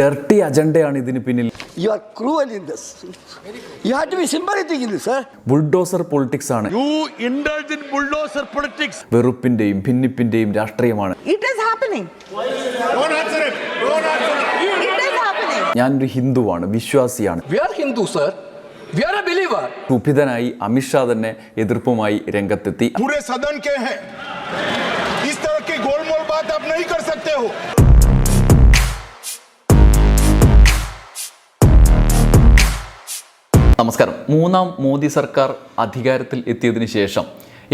Dirty അജണ്ടയാണ് ഇതിന് പിന്നിൽ. You are cruel in this you have to be sympathetic in this bulldozer politics ആണ്. You indulge bulldozer politics വെറുപ്പിന്റെയും ഭിന്നിപ്പിന്റെയും രാഷ്ട്രീയമാണ്. ഇറ്റ് ഈസ് ഹാപ്പനിങ് ഞാൻ ഒരു ഹിന്ദുവാണ് വിശ്വാസിയാണ്. We are Hindu sir we are a believer കുപിതനായി Amit Shah തന്നെ എതിർപ്പുമായി രംഗത്തെത്തി. പൂരെ സദൻ കേ ഹേ ഇസ് തരഹ ഗോൾമോൾ ബാത് ആപ് നഹീ കർ സക്തേ ഹോ നമസ്കാരം. മൂന്നാം മോദി സർക്കാർ അധികാരത്തിൽ എത്തിയതിനു ശേഷം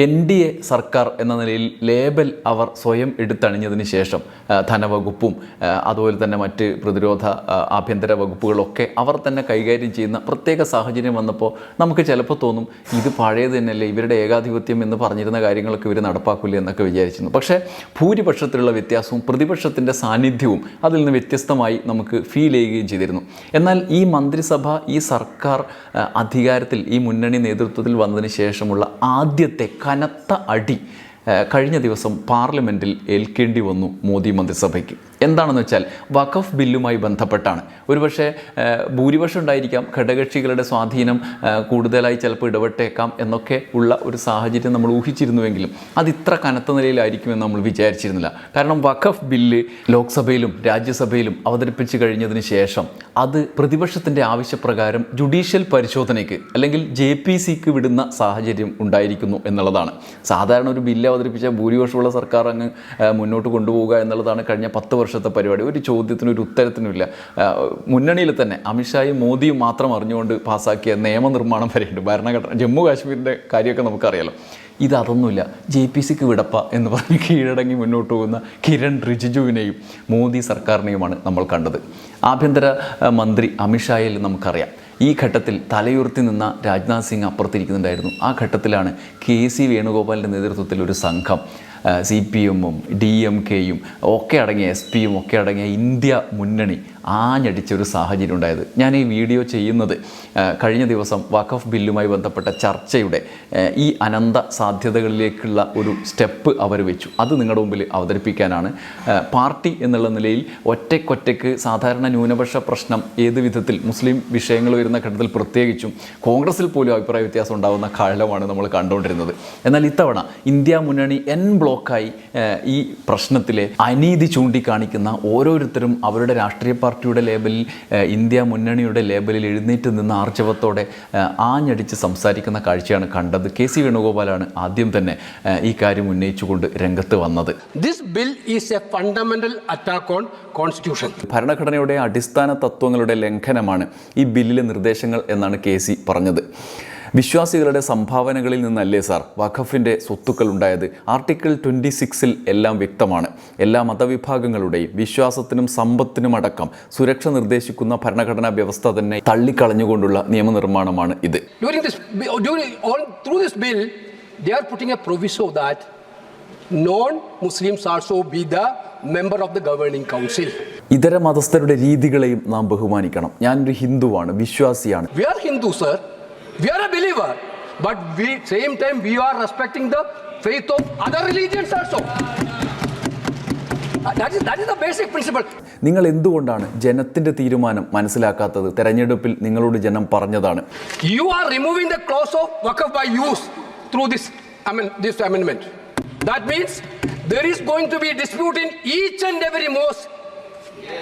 എൻ ഡി എ സർക്കാർ എന്ന നിലയിൽ ലേബൽ അവർ സ്വയം എടുത്തണിഞ്ഞതിന് ശേഷം ധനവകുപ്പും അതുപോലെ തന്നെ മറ്റ് പ്രതിരോധ ആഭ്യന്തര വകുപ്പുകളൊക്കെ അവർ തന്നെ കൈകാര്യം ചെയ്യുന്ന പ്രത്യേക സാഹചര്യം വന്നപ്പോൾ നമുക്ക് ചിലപ്പോൾ തോന്നും ഇത് പഴയത് തന്നെയല്ലേ ഇവരുടെ ഏകാധിപത്യം എന്ന് പറഞ്ഞിരുന്ന കാര്യങ്ങളൊക്കെ ഇവർ നടപ്പാക്കില്ല എന്നൊക്കെ വിചാരിച്ചിരുന്നു. പക്ഷേ ഭൂരിപക്ഷത്തിലുള്ള വ്യത്യാസവും പ്രതിപക്ഷത്തിന്റെ സാന്നിധ്യവും അതിൽ നിന്ന് വ്യത്യസ്തമായി നമുക്ക് ഫീൽ ചെയ്യുകയും ചെയ്തിരുന്നു. എന്നാൽ ഈ മന്ത്രിസഭ ഈ സർക്കാർ അധികാരത്തിൽ ഈ മുന്നണി നേതൃത്വത്തിൽ വന്നതിന് ശേഷമുള്ള ആദ്യത്തെ കനത്ത അടി കഴിഞ്ഞ ദിവസം പാർലമെന്റിൽ ഏൽക്കേണ്ടി വന്നു മോദി മന്ത്രിസഭയ്ക്ക്. എന്താണെന്ന് വെച്ചാൽ വഖഫ് ബില്ലുമായി ബന്ധപ്പെട്ടാണ്. ഒരുപക്ഷെ ഭൂരിപക്ഷം ഉണ്ടായിരിക്കാം ഘടകകക്ഷികളുടെ സ്വാധീനം കൂടുതലായി ചിലപ്പോൾ ഇടപെട്ടേക്കാം എന്നൊക്കെ ഉള്ള ഒരു സാഹചര്യം നമ്മൾ ഊഹിച്ചിരുന്നുവെങ്കിലും അത് ഇത്ര കനത്ത നിലയിലായിരിക്കുമെന്ന് നമ്മൾ വിചാരിച്ചിരുന്നില്ല. കാരണം വഖഫ് ബില്ല് ലോക്സഭയിലും രാജ്യസഭയിലും അവതരിപ്പിച്ചു കഴിഞ്ഞതിന് ശേഷം അത് പ്രതിപക്ഷത്തിന്റെ ആവശ്യപ്രകാരം ജുഡീഷ്യൽ പരിശോധനയ്ക്ക് അല്ലെങ്കിൽ ജെ പി സിക്ക് വിടുന്ന സാഹചര്യം ഉണ്ടായിരിക്കുന്നു എന്നുള്ളതാണ്. സാധാരണ ഒരു ബില്ല് അവതരിപ്പിച്ച ഭൂരിപക്ഷമുള്ള സർക്കാർ അങ്ങ് മുന്നോട്ട് കൊണ്ടുപോവുക എന്നുള്ളതാണ് കഴിഞ്ഞ പത്ത് വർഷത്തെ പരിപാടി ഒരു ചോദ്യത്തിനും ഒരു ഉത്തരത്തിനുമില്ല മുന്നണിയിൽ തന്നെ അമിത്ഷായും മോദിയും മാത്രം അറിഞ്ഞുകൊണ്ട് പാസ്സാക്കിയ നിയമനിർമ്മാണം വരെയുണ്ട് ഭരണഘടന ജമ്മു കാശ്മീരിന്റെ കാര്യമൊക്കെ നമുക്കറിയാലോ. ഇത് ജെ പി സിക്ക് വിടപ്പ എന്ന് പറഞ്ഞ് കീഴടങ്ങി മുന്നോട്ട് പോകുന്ന കിരൺ റിജിജുവിനെയും മോദി സർക്കാരിനെയുമാണ് നമ്മൾ കണ്ടത്. ആഭ്യന്തര മന്ത്രി അമിത്ഷായിൽ നമുക്കറിയാം. ഈ ഘട്ടത്തിൽ തലയുർത്തി നിന്ന രാജ്നാഥ് സിംഗ് അപ്പുറത്തിരിക്കുന്നുണ്ടായിരുന്നു. ആ ഘട്ടത്തിലാണ് കെ സി വേണുഗോപാലിന്റെ നേതൃത്വത്തിൽ ഒരു സംഘം സി പി എമ്മും ഡി എം കെയും ഒക്കെ അടങ്ങിയ എസ് പിയും ഒക്കെ അടങ്ങിയ ഇന്ത്യ മുന്നണി ആഞ്ഞടിച്ച ഒരു സാഹചര്യം ഉണ്ടായത്. ഞാൻ ഈ വീഡിയോ ചെയ്യുന്നത് കഴിഞ്ഞ ദിവസം വഖഫ് ബില്ലുമായി ബന്ധപ്പെട്ട ചർച്ചയുടെ ഈ അനന്ത സാധ്യതകളിലേക്കുള്ള ഒരു സ്റ്റെപ്പ് അവർ വെച്ചു. അത് നിങ്ങളുടെ മുമ്പിൽ അവതരിപ്പിക്കാനാണ്. പാർട്ടി എന്നുള്ള നിലയിൽ ഒറ്റയ്ക്കൊറ്റയ്ക്ക് സാധാരണ ന്യൂനപക്ഷ പ്രശ്നം ഏത് വിധത്തിൽ മുസ്ലിം വിഷയങ്ങൾ വരുന്ന ഘട്ടത്തിൽ പ്രത്യേകിച്ചും കോൺഗ്രസിൽ പോലും അഭിപ്രായ വ്യത്യാസം ഉണ്ടാകുന്ന കാലമാണ് നമ്മൾ കണ്ടുകൊണ്ടിരുന്നത്. എന്നാൽ ഇത്തവണ ഇന്ത്യ മുന്നണി എൻ ബ്ലോക്കായി ഈ പ്രശ്നത്തിലെ അനീതി ചൂണ്ടിക്കാണിക്കുന്ന ഓരോരുത്തരും അവരുടെ രാഷ്ട്രീയ പാർട്ടിയുടെ ലേബലിൽ ഇന്ത്യ മുന്നണിയുടെ ലേബലിൽ എഴുന്നേറ്റ് നിന്ന് ആർജവത്തോടെ ആഞ്ഞടിച്ച് സംസാരിക്കുന്ന കാഴ്ചയാണ് കണ്ടത്. കെ സി വേണുഗോപാലാണ് ആദ്യം തന്നെ ഈ കാര്യം ഉന്നയിച്ചുകൊണ്ട് രംഗത്ത് വന്നത്. This bill is a fundamental attack on constitution ഭരണഘടനയുടെ അടിസ്ഥാന തത്വങ്ങളുടെ ലംഘനമാണ് ഈ ബില്ലിലെ നിർദ്ദേശങ്ങൾ എന്നാണ് കെ സി പറഞ്ഞത്. വിശ്വാസികളുടെ സംഭാവനകളിൽ നിന്നല്ലേ സാർ വഖഫിന്റെ സ്വത്തുക്കൾ ഉണ്ടായത്? ആർട്ടിക്കിൾ ട്വന്റി സിക്സിൽ എല്ലാം വ്യക്തമാണ്. എല്ലാ മതവിഭാഗങ്ങളുടെയും വിശ്വാസത്തിനും സമ്പത്തിനും അടക്കം സുരക്ഷ നിർദ്ദേശിക്കുന്ന ഭരണഘടനാ വ്യവസ്ഥ തന്നെ തള്ളിക്കളഞ്ഞുകൊണ്ടുള്ള നിയമനിർമ്മാണമാണ് ഇത്. Also be the member of the governing council. ഇതര മതസ്ഥരുടെ രീതികളെയും നാം ബഹുമാനിക്കണം. ഞാനൊരു ഹിന്ദുവാണ് വിശ്വാസിയാണ്. We are Hindu sir. We are a believer, but we same time we are respecting the faith of other religions also. Uh, That is that is the basic principle. നിങ്ങൾ എന്തുകൊണ്ടാണ് ജനത്തിന്റെ തീരുമാനം മനസ്സിലാക്കാത്തത് തെരഞ്ഞെടുപ്പിൽ നിങ്ങളോട് ജനം പറഞ്ഞതാണ് You are removing the clause of wakaf by use through this, I mean, this amendment. That means there is going to be dispute in each and every mosque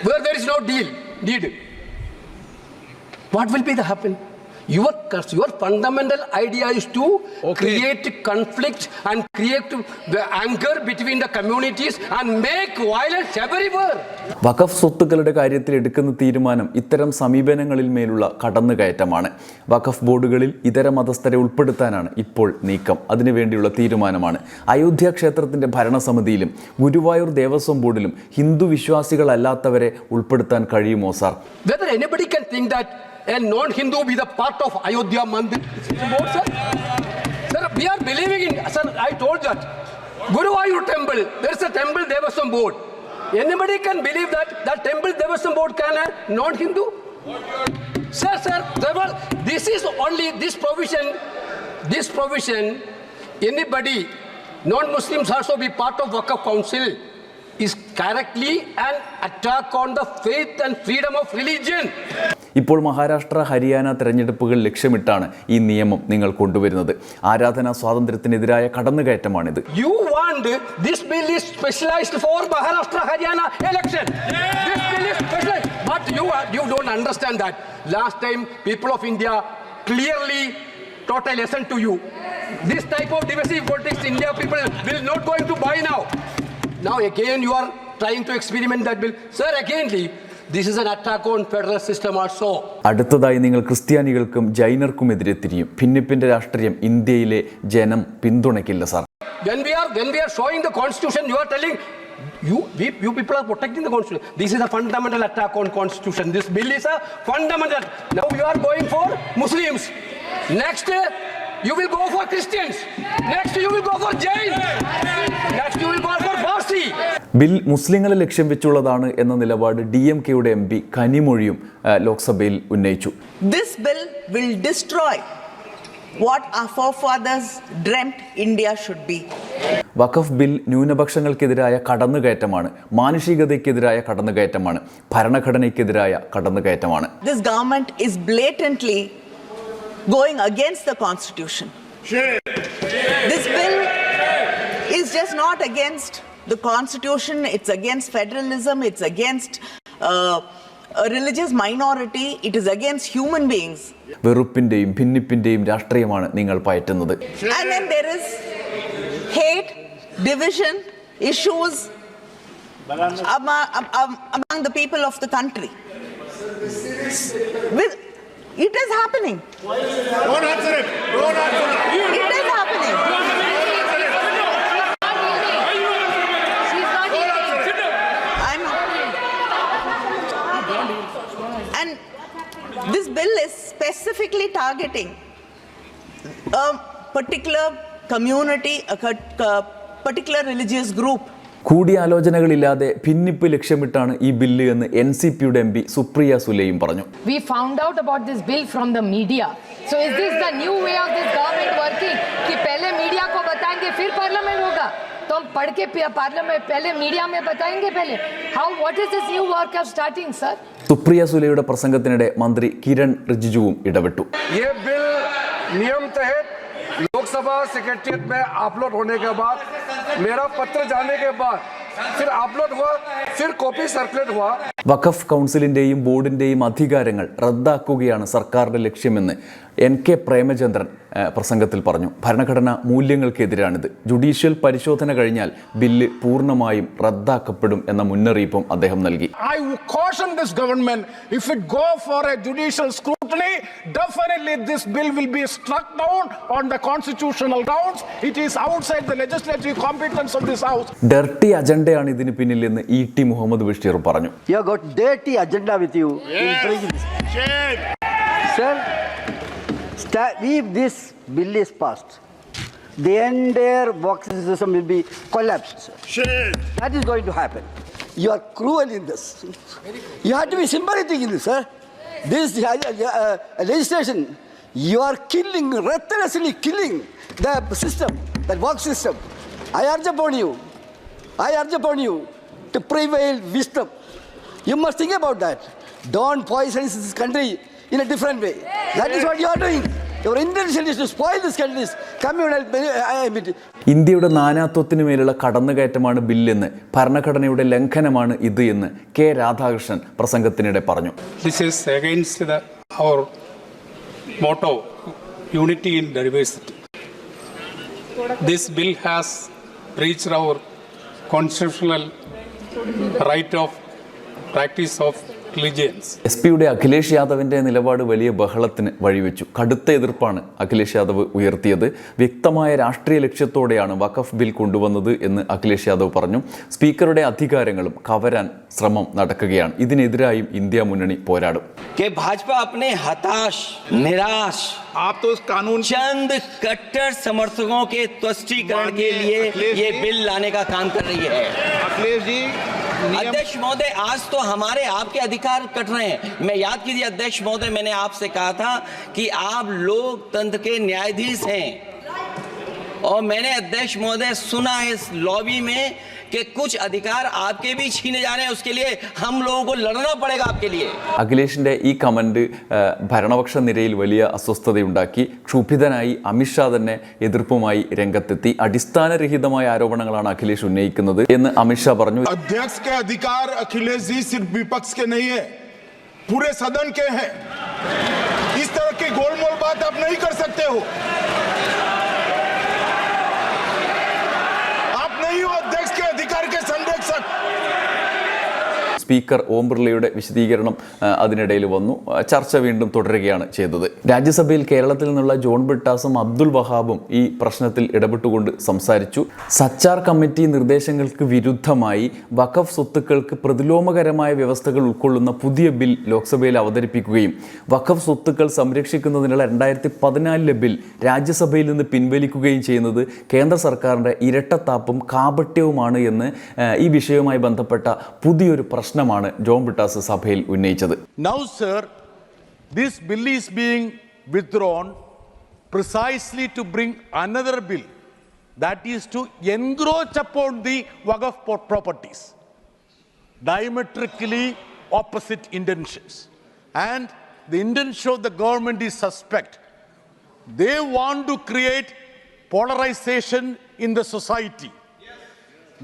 where there is no deal, deed. What will be the happen? Your, your fundamental idea is to create conflict and create the anger between the communities and make violence everywhere. വഖഫ് സ്വത്തുക്കളുടെ കാര്യത്തിൽ എടുക്കുന്ന തീരുമാനം ഇത്തരം സമീപനങ്ങളിൽ മേലുള്ള കടന്നുകയറ്റമാണ്. വഖഫ് ബോർഡുകളിൽ ഇതര മതസ്ഥരെ ഉൾപ്പെടുത്താനാണ് ഇപ്പോൾ നീക്കം. അതിനുവേണ്ടിയുള്ള തീരുമാനമാണ്. അയോധ്യ ക്ഷേത്രത്തിന്റെ ഭരണസമിതിയിലും ഗുരുവായൂർ ദേവസ്വം ബോർഡിലും ഹിന്ദു വിശ്വാസികളല്ലാത്തവരെ ഉൾപ്പെടുത്താൻ കഴിയുമോ sir? Whether anybody can think that a non-Hindu be the part of Ayodhya Mandir sir? Sir, we are believing in, sir, I told that. Guruvayur temple, there is a temple Devasam board. Anybody can believe that that temple Devasam board can a non-Hindu? Sir, sir, was, this is only this provision, this provision, anybody, non-Muslims also be part of Waqf Council is correctly an attack on the faith and freedom of religion. ഇപ്പോൾ മഹാരാഷ്ട്ര ഹരിയാന തെരഞ്ഞെടുപ്പുകൾ ലക്ഷ്യമിട്ടാണ് ഈ നിയമം നിങ്ങൾ കൊണ്ടുവരുന്നത് ആരാധനാ സ്വാതന്ത്ര്യത്തിനെതിരായ കടന്നുകയറ്റമാണിത് specialized for Maharashtra Haryana election. This bill is specialized. But you are, you don't understand that. Last time, people of India clearly taught a lesson to you. This type of divisive politics, India people will not going to buy now. Now again, you are trying to experiment that bill, sir. Againly, this is an attack on federal system also. അടുത്തതായി നിങ്ങൾ ക്രിസ്ത്യാനികൾക്കും ജൈനർക്കുമെതിരെ തിരിയും ഭിന്നിപ്പിന്റെ രാഷ്ട്രീയം ഇന്ത്യയിലെ ജനം പിന്തുണയ്ക്കില്ല sir When we are when we are showing the constitution, you are telling you we, you people are protecting the constitution. This is a fundamental attack on constitution. This bill is a fundamental. Now you are going for Muslims. Next uh, you will go for Christians. Next you will go for Jain. Next you will go. Bill മുസ്ലിങ്ങളെ ലക്ഷ്യം വെച്ചുള്ളതാണ് എന്ന നിലപാട് D M കെയുടെ M P കനിമൊഴിയും ലോക്സഭയിൽ ഉന്നയിച്ചു This bill will destroy what our forefathers dreamt India should be. Waqf bill ന്യൂനപക്ഷങ്ങൾക്കെതിരായ കടന്നുകയറ്റമാണ് മാനുഷികതയ്ക്കെതിരായ കടന്നുകയറ്റമാണ് ഭരണഘടനയ്ക്കെതിരായ കടന്നുകയറ്റമാണ് This government is blatantly going against the constitution. This bill is just not against the constitution, it's against federalism, it's against uh, a religious minority, it is against human beings. വെറുപ്പിന്റെയും ഭിന്നിപ്പിന്റെയും രാഷ്ട്രീയമാണ് നിങ്ങൾ പയറ്റുന്നത് And then there is hate, division, issues among, among the people of the country. With, it is happening. Don't answer him. Don't answer him. It is happening. I'm, and this bill is specifically targeting a particular community, a cut- a particular religious group. കൂടിയാലോചനകളില്ലാതെ ഭിന്നിപ്പ് ലക്ഷ്യമിട്ടാണ് ഈ bill എന്ന് N C പിയുടെ M P Supriya സുലെയും പറഞ്ഞു We found out about this bill from the media. So is this the new way of this government working? कि पहले media को बताएंगे फिर पार्लियामेंट होगा तो हम पढ़ के पार्लियामेंट पहले मीडिया में बताएंगे पहले how what is this new work of starting sir Supriya സുലെയുടെ പ്രസംഗത്തിനിടെ മന്ത്രി കിരൺ റിജിജുവും ഇടപെട്ടു ये बिल नियम तहत लोकसभा सेक्रेटरिएट में अपलोड होने के बाद मेरा पत्र जाने के बाद फिर अपलोड हुआ फिर कॉपी सर्कुलेट हुआ വഖഫ് കൗൺസിലിന്റെയും ബോർഡിന്റെയും അധികാരങ്ങൾ റദ്ദാക്കുകയാണ് സർക്കാരിന്റെ ലക്ഷ്യമെന്ന് എൻ കെ പ്രേമചന്ദ്രൻ ഏഹ്, പ്രസംഗത്തിൽ പറഞ്ഞു. ഭരണഘടന മൂല്യങ്ങൾക്കെതിരാണിത്. ജുഡീഷ്യൽ പരിശോധന കഴിഞ്ഞാൽ ബില്ല് പൂർണമായും റദ്ദാക്കപ്പെടും എന്ന മുന്നറിയിപ്പും അദ്ദേഹം നൽകി. I caution this government if it go for a judicial scrutiny definitely this bill will be struck down on the constitutional grounds it is outside the legislative competence of this house dirty അജണ്ടയാണ് ഇതിന് പിന്നിൽ എന്ന് E Muhammad Basheer പറഞ്ഞു. You have got dirty agenda with you in sir if this bill is passed, the entire boxing system will be collapsed. Sir. Shame. That is going to happen. You are cruel in this. You have to be sympathetic in this, sir. This uh, uh, legislation, you are killing, ruthlessly killing the system, the work system. I urge upon you, I urge upon you to prevail wisdom. You must think about that. Don't poison this country in a different way. That is what you are doing. Your intention is to spoil this country's communal. ഇന്ത്യയുടെ നാനാത്വത്തിന് മേലുള്ള കടന്നുകയറ്റമാണ് ബില്ലെന്ന് ഭരണഘടനയുടെ ലംഘനമാണ് ഇത് എന്ന് K Radhakrishnan പ്രസംഗത്തിനിടെ പറഞ്ഞു This is against the, our motto, unity in diversity. This bill has breached our constitutional right of practice of religions. S പിയുടെ അഖിലേഷ് യാദവിന്റെ നിലപാട് വലിയ ബഹളത്തിന് വഴിവെച്ചു കടുത്ത എതിർപ്പാണ് അഖിലേഷ് യാദവ് ഉയർത്തിയത് വ്യക്തമായ രാഷ്ട്രീയ ലക്ഷ്യത്തോടെയാണ് വഖഫ് ബിൽ കൊണ്ടുവന്നത് എന്ന് അഖിലേഷ് യാദവ് പറഞ്ഞു സ്പീക്കറുടെ അധികാരങ്ങളും കവരാൻ ശ്രമം നടക്കുകയാണ് ഇതിനെതിരായും ഇന്ത്യ മുന്നണി പോരാടും कि भाजपा अपने हताश निराश आप तो उस कानून चंद कट्टर समर्थकों के तुष्टीकरण के लिए ये बिल लाने का काम कर रही है अखिलेश जी अध्यक्ष महोदय, आज तो हमारे आपके अधिकार कट रहे हैं। मैं याद कीजिए, अध्यक्ष महोदय, मैंने आपसे कहा था कि आप लोकतंत्र के न्यायाधीश हैं। और मैंने अध्यक्ष महोदय सुना है इस लॉबी में कि कुछ अधिकार आपके भी छीने जा रहे हैं उसके लिए हम लोगों को लड़ना पड़ेगा आपके लिए അഖിലേഷിന്റെ ഈ കമന്റ് ആ, ഭരണപക്ഷ നിരയിൽ വലിയ അസ്വസ്ഥതയുണ്ടാക്കി ക്ഷുഭിതനായി അമിത്ഷാ തന്നെ എതിർപ്പുമായി രംഗത്തെത്തി അടിസ്ഥാനരഹിതമായ ആരോപണങ്ങളാണ് അഖിലേഷ് ഉന്നയിക്കുന്നത് എന്ന് അമിത്ഷാ പറഞ്ഞു अध्यक्ष के अधिकार अखिलेश जी सिर्फ विपक्ष के नहीं है पूरे सदन के हैं इस तरह की गोलमोल बात आप नहीं कर सकते हो സ്പീക്കർ ഓം ബിർളയുടെ വിശദീകരണം അതിനിടയിൽ വന്നു. ചർച്ച വീണ്ടും തുടരുകയാണ് ചെയ്തത്. രാജ്യസഭയിൽ കേരളത്തിൽ നിന്നുള്ള ജോൺ ബിട്ടാസും അബ്ദുൾ വഹാബും ഈ പ്രശ്നത്തിൽ ഇടപെട്ടുകൊണ്ട് സംസാരിച്ചു. സച്ചാർ കമ്മിറ്റി നിർദ്ദേശങ്ങൾക്ക് വിരുദ്ധമായി വഖഫ് സ്വത്തുക്കൾക്ക് പ്രതിലോമകരമായ വ്യവസ്ഥകൾ ഉൾക്കൊള്ളുന്ന പുതിയ ബിൽ ലോക്സഭയിൽ അവതരിപ്പിക്കുകയും വഖഫ് സ്വത്തുക്കൾ സംരക്ഷിക്കുന്നതിനുള്ള രണ്ടായിരത്തി പതിനാലിലെ ബിൽ രാജ്യസഭയിൽ നിന്ന് പിൻവലിക്കുകയും ചെയ്യുന്നത് കേന്ദ്ര സർക്കാരിന്റെ ഇരട്ടത്താപ്പും കാപട്യവുമാണ് എന്ന് ഈ വിഷയവുമായി ബന്ധപ്പെട്ട പുതിയൊരു പ്രശ്നമാണ് ജോൺ ബിട്ടാസ് സഭയിൽ ഉന്നയിച്ചത് now sir this bill is being withdrawn precisely to bring another bill that is to encroach upon the Waqf pro- properties. Diametrically opposite intentions. And the intention of the government is suspect. They want to create polarization in the society.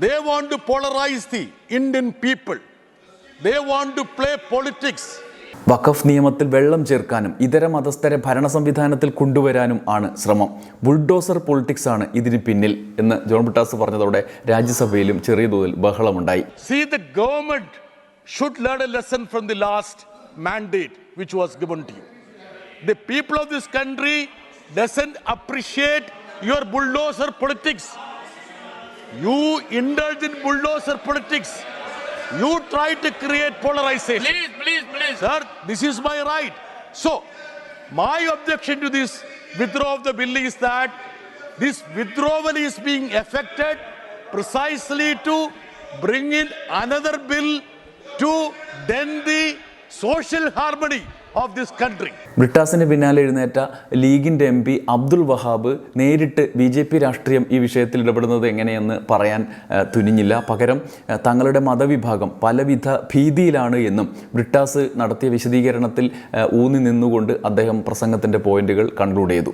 They want to polarize the Indian people. They want to play politics. Waqf നിയമത്തിൽ വെള്ളം ചേർക്കാനും ഇതര മതസ്ഥരെ ഭരണ സംവിധാനത്തിൽ കൊണ്ടുവരാനും ആണ് ശ്രമം bulldozer politics ആണ് ഇതിന് പിന്നിൽ എന്ന് ജോൺ ബിട്ടാസ് പറഞ്ഞതോടെ രാജ്യസഭയിലും ചെറിയ തോതിൽ ബഹളമുണ്ടായി See, the government should learn a lesson from the last mandate which was given to you. The people of this country doesn't appreciate your bulldozer politics. You indulge in bulldozer politics. You try to create polarization. Please, please, please. Sir, this is my right. So, my objection to this withdrawal of the bill is that this withdrawal is being effected precisely to bring in another bill to dent the social harmony of this country ബ്രിട്ടാസിന് പിന്നാലെ എഴുന്നേറ്റ ലീഗിന്റെ M P Abdul Wahab നേരിട്ട് B J P രാഷ്ട്രീയം ഈ വിഷയത്തിൽ ഇടപെടുന്നത് എങ്ങനെയെന്ന് പറയാൻ തുനിഞ്ഞില്ല. പകരം തങ്ങളുടെ മതവിഭാഗം പലവിധ ഭീതിയിലാണ് എന്നും ബ്രിട്ടാസ് നടത്തിയ വിശദീകരണത്തിൽ ഊന്നി നിന്നുകൊണ്ട് അദ്ദേഹം പ്രസംഗത്തിന്റെ പോയിന്റുകൾ കൺക്ലൂഡ് ചെയ്തു.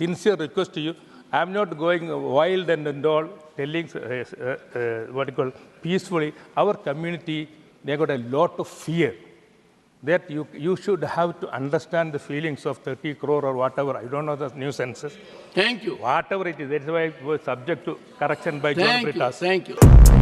Sincere request you I am not going wild and all telling what call peacefully our community uh, got a lot of Our That you, you should have to understand the feelings of 30 crore or whatever. I don't know the new census. Thank you. Whatever it is, that's why it was subject to correction by John Thank you. Britas. Thank you.